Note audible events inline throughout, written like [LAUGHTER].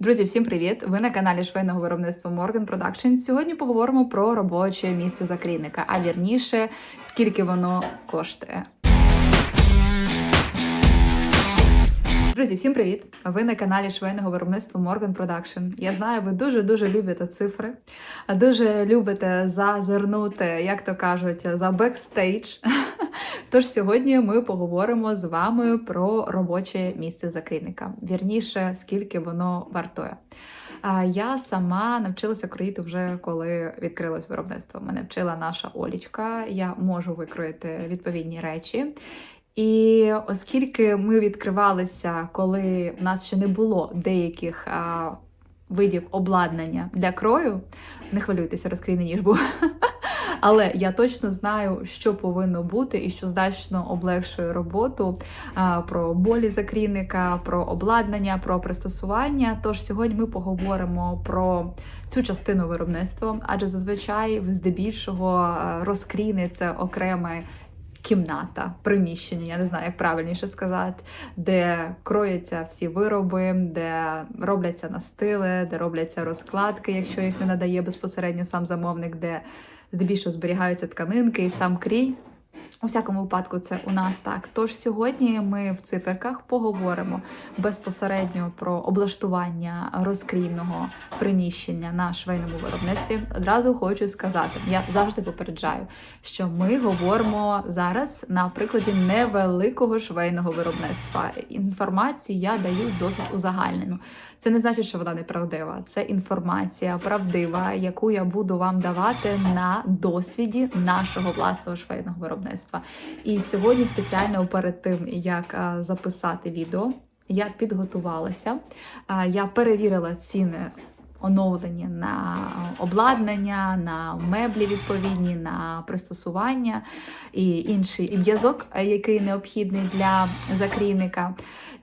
Друзі, всім привіт! Ви на каналі швейного виробництва Morgan Productions. Сьогодні поговоримо про робоче місце закрійника, а вірніше, скільки воно коштує. Друзі, всім привіт! Ви на каналі швейного виробництва Morgan Production. Я знаю, ви дуже дуже любите цифри, дуже любите зазирнути, як то кажуть, за бекстейдж. Тож сьогодні ми поговоримо з вами про робоче місце закрійника. Вірніше, скільки воно вартує. Я сама навчилася кроїти вже коли відкрилось виробництво. Мене вчила наша Олічка. Я можу викроїти відповідні речі. І оскільки ми відкривалися, коли в нас ще не було деяких а, видів обладнання для крою, не хвилюйтеся, розкрійний ніж був. Але я точно знаю, що повинно бути і що значно облегшує роботу а, про болі закрійника, про обладнання, про пристосування. Тож сьогодні ми поговоримо про цю частину виробництва, адже зазвичай, здебільшого, а, це окреме. Кімната, приміщення, я не знаю, як правильніше сказати, де кроються всі вироби, де робляться настили, де робляться розкладки, якщо їх не надає безпосередньо сам замовник, де здебільшого зберігаються тканинки і сам крій. У всякому випадку, це у нас так. Тож сьогодні ми в циферках поговоримо безпосередньо про облаштування розкрійного приміщення на швейному виробництві. Одразу хочу сказати, я завжди попереджаю, що ми говоримо зараз на прикладі невеликого швейного виробництва. Інформацію я даю досить узагальнену. Це не значить, що вона неправдива. Це інформація правдива, яку я буду вам давати на досвіді нашого власного швейного виробництва. І сьогодні спеціально перед тим, як записати відео, я підготувалася, я перевірила ціни. Оновлені на обладнання, на меблі відповідні, на пристосування і інший в'язок, який необхідний для закрійника.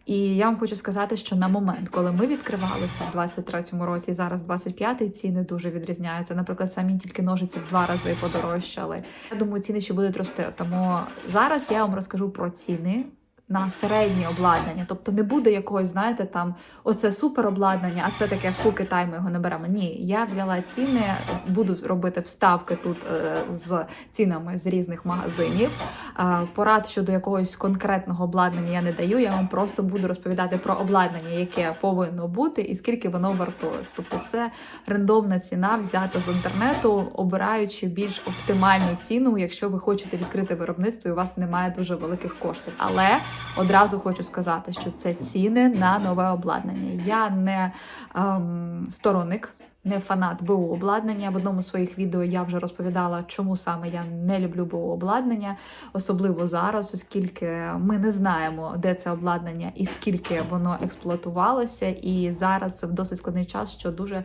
І я вам хочу сказати, що на момент, коли ми відкривалися в 23-му році, зараз 25-й, ціни дуже відрізняються. Наприклад, самі тільки ножиці в два рази подорожчали. Я думаю, ціни ще будуть рости. Тому зараз я вам розкажу про ціни на середнє обладнання. Тобто не буде якогось, знаєте, там оце супер обладнання, а це таке фу, Китай, ми його не беремо. Ні, я взяла ціни, буду робити вставки тут е, з цінами з різних магазинів. Е, порад щодо якогось конкретного обладнання я не даю. Я вам просто буду розповідати про обладнання, яке повинно бути, і скільки воно вартує. Тобто, це рандомна ціна взята з інтернету, обираючи більш оптимальну ціну, якщо ви хочете відкрити виробництво і у вас немає дуже великих коштів. Але Одразу хочу сказати, що це ціни на нове обладнання. Я не ем, сторонник, не фанат БУ обладнання. В одному з своїх відео я вже розповідала, чому саме я не люблю БУ обладнання, особливо зараз, оскільки ми не знаємо, де це обладнання і скільки воно експлуатувалося. І зараз в досить складний час, що дуже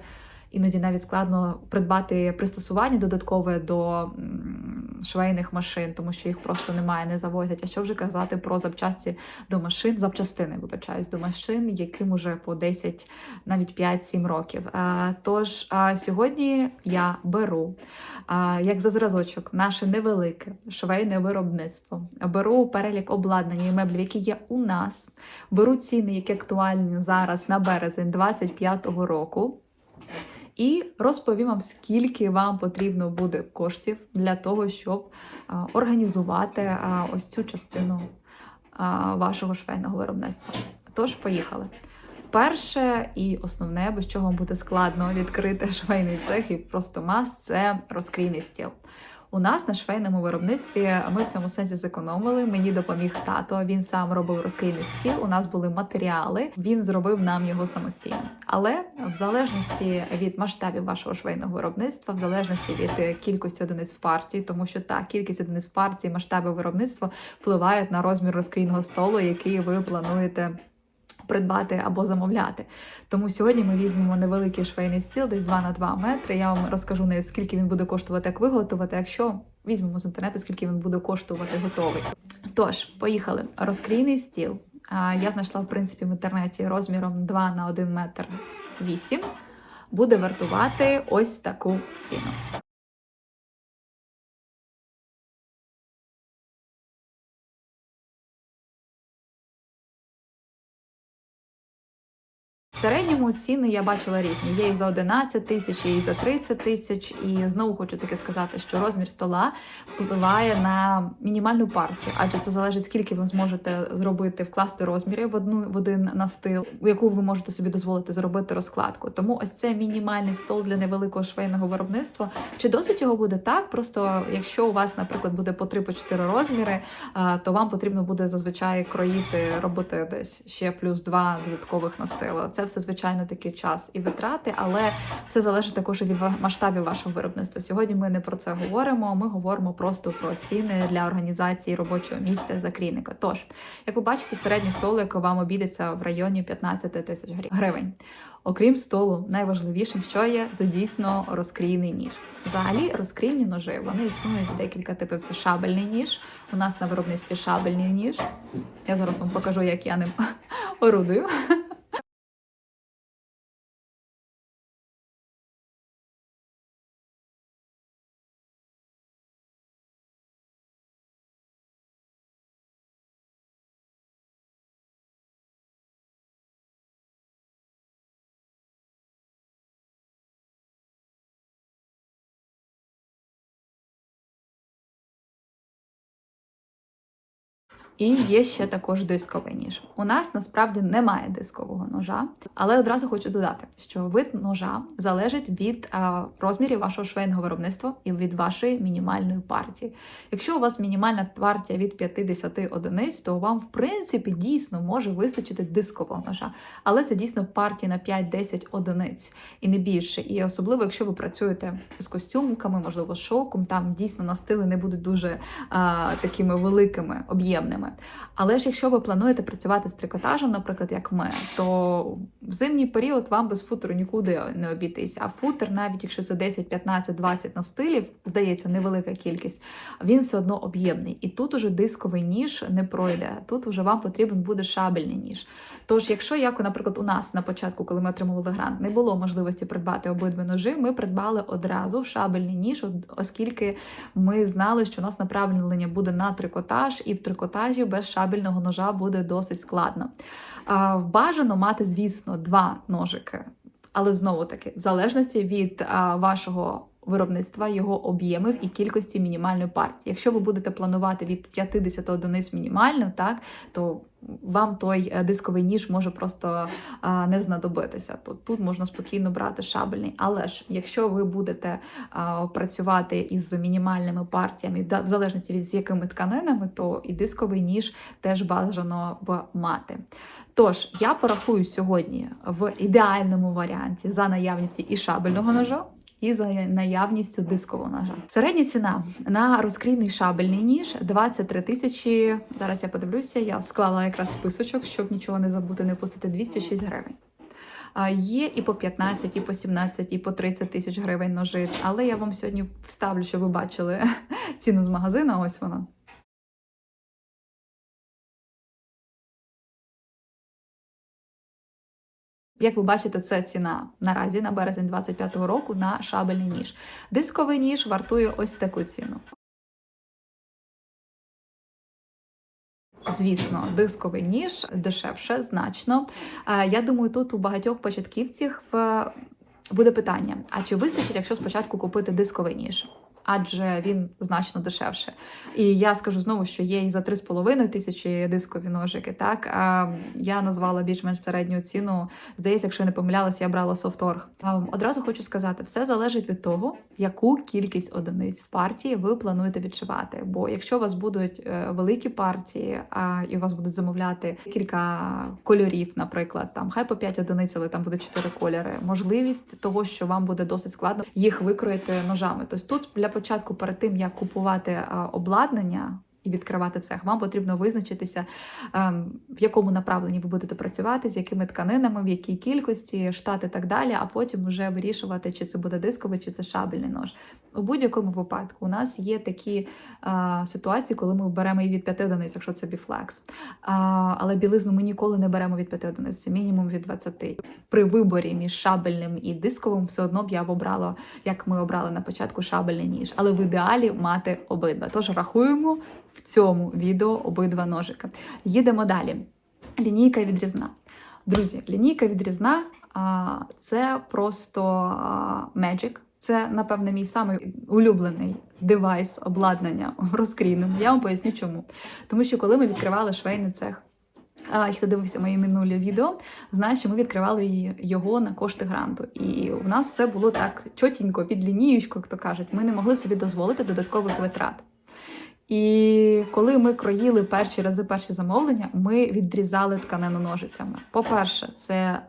іноді навіть складно придбати пристосування додаткове до швейних машин, тому що їх просто немає, не завозять. А що вже казати про запчасті до машин, запчастини, вибачаюсь, до машин, яким уже по 10, навіть 5-7 років. Тож сьогодні я беру як за зразочок наше невелике швейне виробництво. Беру перелік обладнання і меблів, які є у нас. Беру ціни, які актуальні зараз на березень 25-го року. І розповім вам, скільки вам потрібно буде коштів для того, щоб організувати ось цю частину вашого швейного виробництва. Тож, поїхали. Перше і основне, без чого буде складно відкрити [LAUGHS] швейний цех і просто мас, це розкрійний стіл. У нас на швейному виробництві ми в цьому сенсі зекономили. Мені допоміг тато. Він сам робив розкрійний стіл. У нас були матеріали. Він зробив нам його самостійно. Але в залежності від масштабів вашого швейного виробництва, в залежності від кількості одиниць в партії, тому що та кількість одиниць в партії, масштаби виробництва впливають на розмір розкрійного столу, який ви плануєте придбати або замовляти. Тому сьогодні ми візьмемо невеликий швейний стіл, десь 2 на 2 метри. Я вам розкажу не скільки він буде коштувати, як виготовити, якщо візьмемо з інтернету, скільки він буде коштувати готовий. Тож, поїхали. Розкрійний стіл. Я знайшла, в принципі, в інтернеті розміром 2 на 1 метр 8. Буде вартувати ось таку ціну. Середньому ціни я бачила різні. Є і за 11 тисяч, є і за 30 тисяч. І знову хочу таки сказати, що розмір стола впливає на мінімальну партію, адже це залежить, скільки ви зможете зробити, вкласти розміри в одну в один настил, у яку ви можете собі дозволити зробити розкладку. Тому ось це мінімальний стол для невеликого швейного виробництва. Чи досить його буде так? Просто якщо у вас, наприклад, буде по 3-4 розміри, то вам потрібно буде зазвичай кроїти, робити десь ще плюс два додаткових настила. Це все звичайно такий час і витрати, але все залежить також від масштабів вашого виробництва. Сьогодні ми не про це говоримо. Ми говоримо просто про ціни для організації робочого місця закрійника. Тож, як ви бачите, середній столик вам обійдеться в районі 15 тисяч гривень. Окрім столу, найважливішим, що є, це дійсно розкрійний ніж. Взагалі, розкрійні ножи вони існують декілька типів. Це шабельний ніж. У нас на виробництві шабельний ніж. Я зараз вам покажу, як я ним [LAUGHS] орудую. І є ще також дисковий ніж. У нас насправді немає дискового ножа, але одразу хочу додати, що вид ножа залежить від а, розмірів вашого швейного виробництва і від вашої мінімальної партії. Якщо у вас мінімальна партія від 50 одиниць, то вам, в принципі, дійсно може вистачити дискового ножа. Але це дійсно партії на 5-10 одиниць і не більше. І особливо, якщо ви працюєте з костюмками, можливо, з шовком, там дійсно настили не будуть дуже а, такими великими, об'ємними. Але ж якщо ви плануєте працювати з трикотажем, наприклад, як ми, то в зимній період вам без футеру нікуди не обійтись. А футер, навіть якщо це 10, 15, 20 на стилів, здається, невелика кількість, він все одно об'ємний. І тут уже дисковий ніж не пройде. Тут вже вам потрібен буде шабельний ніж. Тож, якщо як, наприклад, у нас на початку, коли ми отримували грант, не було можливості придбати обидві ножи, ми придбали одразу шабельний ніж, оскільки ми знали, що у нас направлення буде на трикотаж, і в трикотажі без шабельного ножа буде досить складно. Бажано мати, звісно, два ножики, але знову таки, в залежності від а, вашого. Виробництва його об'ємів і кількості мінімальної партії. Якщо ви будете планувати від 50 одиниць мінімально, так то вам той е, дисковий ніж може просто а, не знадобитися. То тут можна спокійно брати шабельний. Але ж якщо ви будете а, працювати із мінімальними партіями, в залежності від з якими тканинами, то і дисковий ніж теж бажано б мати. Тож я порахую сьогодні в ідеальному варіанті за наявністю і шабельного ножа. І за наявністю дискового ножа. Середня ціна на розкрійний шабельний ніж 23 тисячі. Зараз я подивлюся, я склала якраз списочок, щоб нічого не забути, не пустити 206 гривень. Є і по 15, і по 17, і по 30 тисяч гривень ножи. Але я вам сьогодні вставлю, щоб ви бачили [LAUGHS] ціну з магазина. Ось вона. Як ви бачите, це ціна наразі на березень 25-го року на шабельний ніж. Дисковий ніж вартує ось таку ціну. Звісно, дисковий ніж дешевше значно. Е, Я думаю, тут у багатьох початківців е, буде питання: а чи вистачить, якщо спочатку купити дисковий ніж? Адже він значно дешевше. І я скажу знову, що є і за 3,5 тисячі дискові ножики. Так а я назвала більш-менш середню ціну. Здається, якщо я не помилялася, я брала софторг. Одразу хочу сказати, все залежить від того, яку кількість одиниць в партії ви плануєте відшивати. Бо якщо у вас будуть е, великі партії, а і у вас будуть замовляти кілька кольорів, наприклад, там хай по 5 одиниць, але там буде 4 кольори. Можливість того, що вам буде досить складно їх викроїти ножами. Тобто тут для початку, перед тим як купувати обладнання. І відкривати цех, вам потрібно визначитися, ем, в якому направленні ви будете працювати, з якими тканинами, в якій кількості, штат і так далі, а потім вже вирішувати, чи це буде дисковий, чи це шабельний нож. У будь-якому випадку у нас є такі а, ситуації, коли ми беремо і від 5 одиниць, якщо це біфлекс. А, але білизну ми ніколи не беремо від 5 одиниць, це мінімум від 20. При виборі між шабельним і дисковим все одно б я б обрала, як ми обрали на початку шабельний ніж. Але в ідеалі мати обидва. Тож рахуємо в цьому відео обидва ножики. Їдемо далі. Лінійка відрізна. Друзі, лінійка відрізна це просто magic. Це, напевне, мій самий улюблений девайс обладнання [LAUGHS] розкрійним. Я вам поясню чому. Тому що коли ми відкривали швейний цех, а, хто дивився мої минулі відео, знає, що ми відкривали його на кошти гранту. І у нас все було так чотінько, під лінієчку, як то кажуть. Ми не могли собі дозволити додаткових витрат. І коли ми кроїли перші рази перші замовлення, ми відрізали тканину ножицями. По-перше, це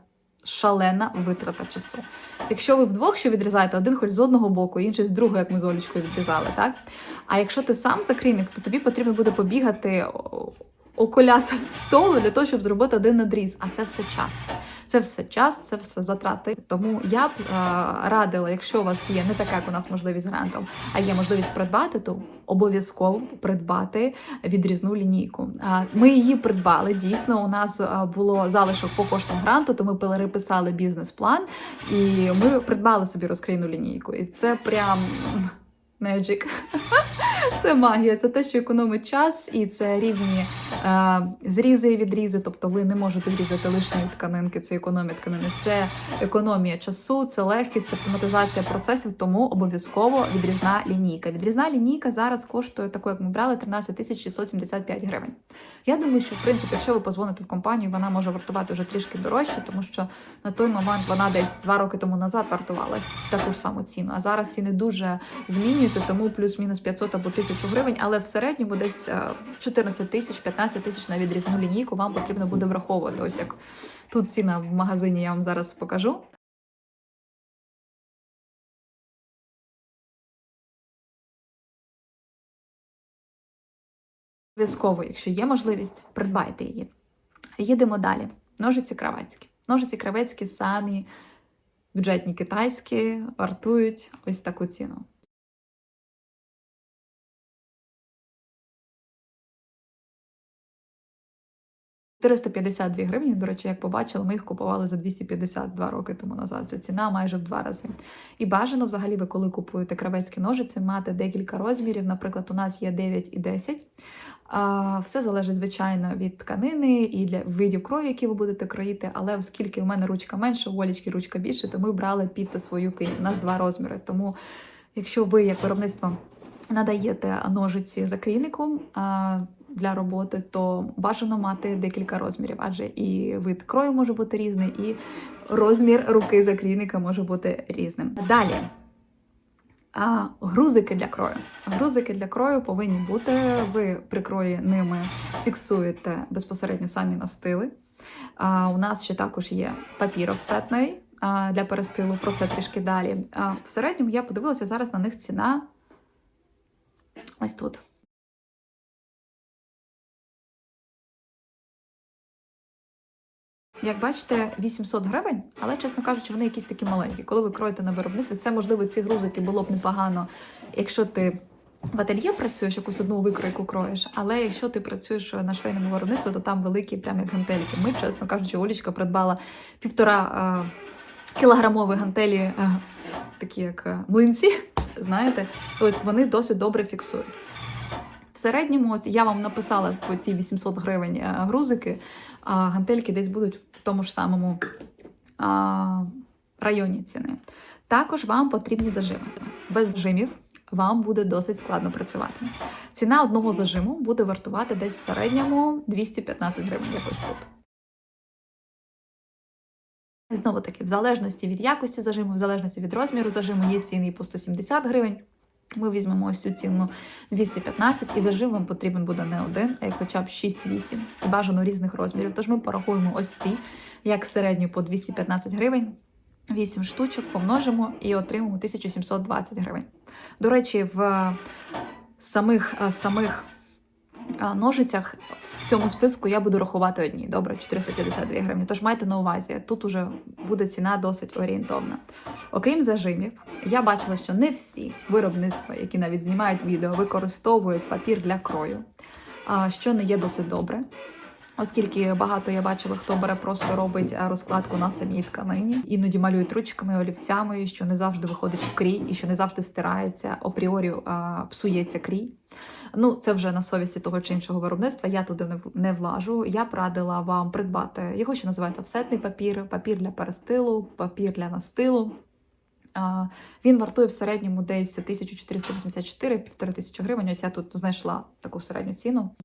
шалена витрата часу. Якщо ви вдвох ще відрізаєте, один хоч з одного боку, інший з другого, як ми з Олічкою відрізали, так? А якщо ти сам закрійник, то тобі потрібно буде побігати о- околя столу для того, щоб зробити один надріз. А це все час. Це все час, це все затрати. Тому я б е, радила, якщо у вас є не така, як у нас можливість грантом, а є можливість придбати, то обов'язково придбати відрізну лінійку. А, Ми її придбали. Дійсно, у нас а, було залишок по коштам гранту, то ми переписали бізнес-план і ми придбали собі розкрійну лінійку. І це прям magic. [LAUGHS] Це магія, це те, що економить час, і це рівні е, зрізи і відрізи. Тобто ви не можете відрізати лишньої тканинки, це економія тканини, це економія часу, це легкість, це автоматизація процесів, тому обов'язково відрізна лінійка. Відрізна лінійка зараз коштує таку, як ми брали, 13 тисяч 675 гривень. Я думаю, що в принципі, якщо ви позвоните в компанію, вона може вартувати вже трішки дорожче, тому що на той момент вона десь два роки тому назад вартувалась таку ж саму ціну. А зараз ціни дуже змінюються, тому плюс-мінус 500 або 1000 гривень, але в середньому десь е, 14 тисяч, 15 тисяч на відрізну лінійку вам потрібно буде враховувати. Ось як тут ціна в магазині, я вам зараз покажу. Обов'язково, якщо є можливість, придбайте її. Їдемо далі. Ножиці кравецькі. Ножиці кравецькі самі бюджетні китайські вартують ось таку ціну. – 452 гривні, до речі, як побачили, ми їх купували за 252 роки тому назад. Це ціна майже в два рази. І бажано, взагалі, ви коли купуєте кравецькі ножиці, мати декілька розмірів. Наприклад, у нас є 9 і 10. Все залежить, звичайно, від тканини і для видів крою, які ви будете кроїти. Але оскільки у мене ручка менша, у Олічки ручка більше, то ми брали під свою кисть. У нас два розміри. Тому, якщо ви як виробництво надаєте ножиці закрійнику а, для роботи, то бажано мати декілька розмірів, адже і вид крою може бути різний, і розмір руки закрійника може бути різним. Далі. А грузики для крою. Грузики для крою повинні бути. Ви при крої ними фіксуєте безпосередньо самі настили. А, у нас ще також є папір офсетний для перестилу. Про це трішки далі. А, в середньому я подивилася зараз на них ціна. Ось тут. Як бачите, 800 гривень, але, чесно кажучи, вони якісь такі маленькі. Коли ви кроєте на виробництві, це можливо ці грузики було б непогано, якщо ти в ательє працюєш, якусь одну викройку кроєш, але якщо ти працюєш на швейному виробництві, то там великі, прям як гантельки. Ми, чесно кажучи, Олічка придбала півтора е, кілограмові гантелі, е, такі як е, млинці, [LAUGHS] знаєте, от вони досить добре фіксують. В середньому, от я вам написала по ці 800 гривень е, грузики, а гантельки десь будуть в тому ж самому а, районі ціни. Також вам потрібні зажими. Без зажимів вам буде досить складно працювати. Ціна одного зажиму буде вартувати десь в середньому 215 гривень, якось тут. Знову таки, в залежності від якості зажиму, в залежності від розміру зажиму, є ціни по 170 гривень. Ми візьмемо ось цю ціну 215, і зажим вам потрібен буде не один, а хоча б 6-8, і бажано різних розмірів. Тож ми порахуємо ось ці, як середню по 215 гривень. 8 штучок помножимо і отримаємо 1720 гривень. До речі, в самих, е, самих е, ножицях в цьому списку я буду рахувати одні. Добре, 452 гривні. Тож майте на увазі, тут уже буде ціна досить орієнтовна. Окрім зажимів, я бачила, що не всі виробництва, які навіть знімають відео, використовують папір для крою, що не є досить добре. Оскільки багато я бачила, хто бере просто робить розкладку на самій тканині, іноді малюють ручками, олівцями, що не завжди виходить в крій і що не завжди стирається, апріорі псується крій. Ну, це вже на совісті того чи іншого виробництва. Я туди не влажу. Я б радила вам придбати його, що називають офсетний папір, папір для перестилу, папір для настилу. Він вартує в середньому десь 1484 тисячі гривень. Ось я тут знайшла таку середню ціну.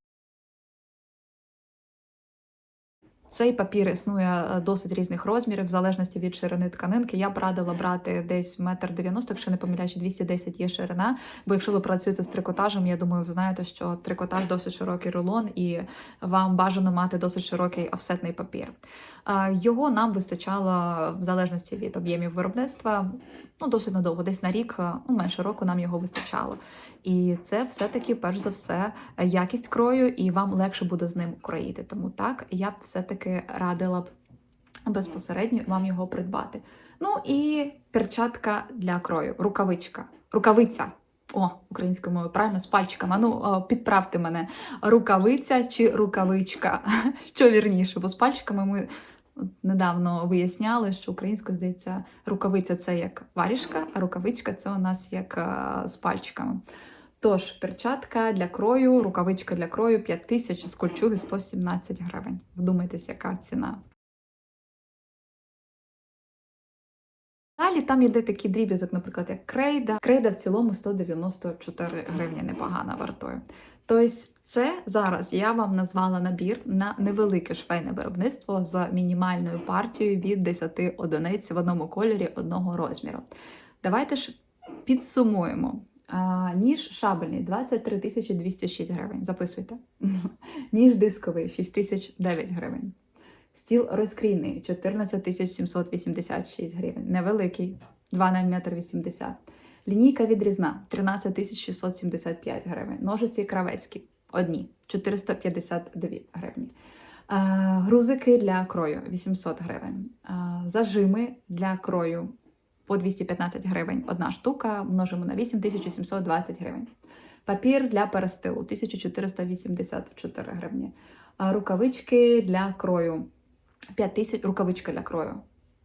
Цей папір існує е, досить різних розмірів, в залежності від ширини тканинки. Я б радила брати десь метр дев'яносто, якщо не помиляюсь, 210 є ширина. Бо якщо ви працюєте з трикотажем, я думаю, ви знаєте, що трикотаж досить широкий рулон, і вам бажано мати досить широкий офсетний папір. Його нам вистачало в залежності від об'ємів виробництва. Ну, досить надовго, десь на рік, е, ну менше року нам його вистачало. І це все-таки, перш за все, якість крою, і вам легше буде з ним кроїти. Тому так я б все-таки радила б безпосередньо вам його придбати. Ну і перчатка для крою, рукавичка, рукавиця. О, українською мовою, правильно, з пальчиками. Ну, підправте мене, рукавиця чи рукавичка. [LAUGHS] Що вірніше, бо з пальчиками ми недавно виясняли, що українською здається, рукавиця це як варішка, а рукавичка це у нас як е, з пальчиками. Тож, перчатка для крою, рукавичка для крою 5 тисяч з кольчуги 117 гривень. Вдумайтесь, яка ціна. Далі там йде такий дріб'язок, наприклад, як крейда. Крейда в цілому 194 гривні непогано вартує. Тобто, це зараз я вам назвала набір на невелике швейне виробництво з мінімальною партією від 10 одиниць в одному кольорі одного розміру. Давайте ж підсумуємо. Ніж шабельний 23 206 гривень. Записуйте. [LAUGHS] Ніж дисковий 6009 гривень. Стіл розкрійний 14 786 гривень. Невеликий 2 на 1,80 м. Лінійка відрізна 13 675 гривень. Ножиці кравецькі одні 452 гривні. Грузики для крою 800 гривень. Зажими для крою по 215 гривень одна штука, множимо на 8 1720 гривень. Папір для перестилу 1484 гривні. А рукавички для крою 5000, рукавичка для крою.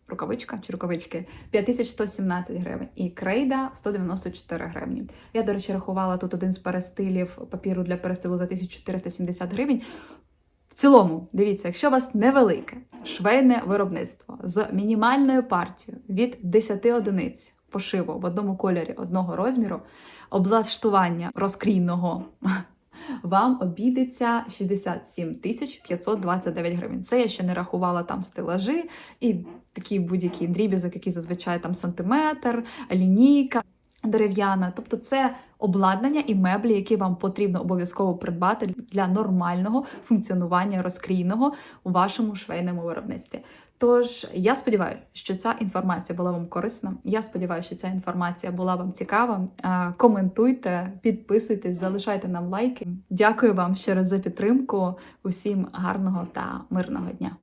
Рукавичка чи рукавички 5117 гривень. І крейда 194 гривні. Я, до речі, рахувала тут один з перестилів папіру для перестилу за 1470 гривень. Цілому, дивіться, якщо у вас невелике швейне виробництво з мінімальною партією від 10 одиниць пошиву в одному кольорі одного розміру, облаштування розкрійного [LAUGHS] вам обійдеться 67 тисяч 529 гривень. Це я ще не рахувала там стелажі і такий будь-який дріб'язок, який зазвичай там сантиметр, лінійка дерев'яна. Тобто це обладнання і меблі, які вам потрібно обов'язково придбати для нормального функціонування розкрійного у вашому швейному виробництві. Тож я сподіваюся, що ця інформація була вам корисна. Я сподіваюся, що ця інформація була вам цікава. Е, Коментуйте, підписуйтесь, залишайте нам лайки. Дякую вам ще раз за підтримку. Усім гарного та мирного дня.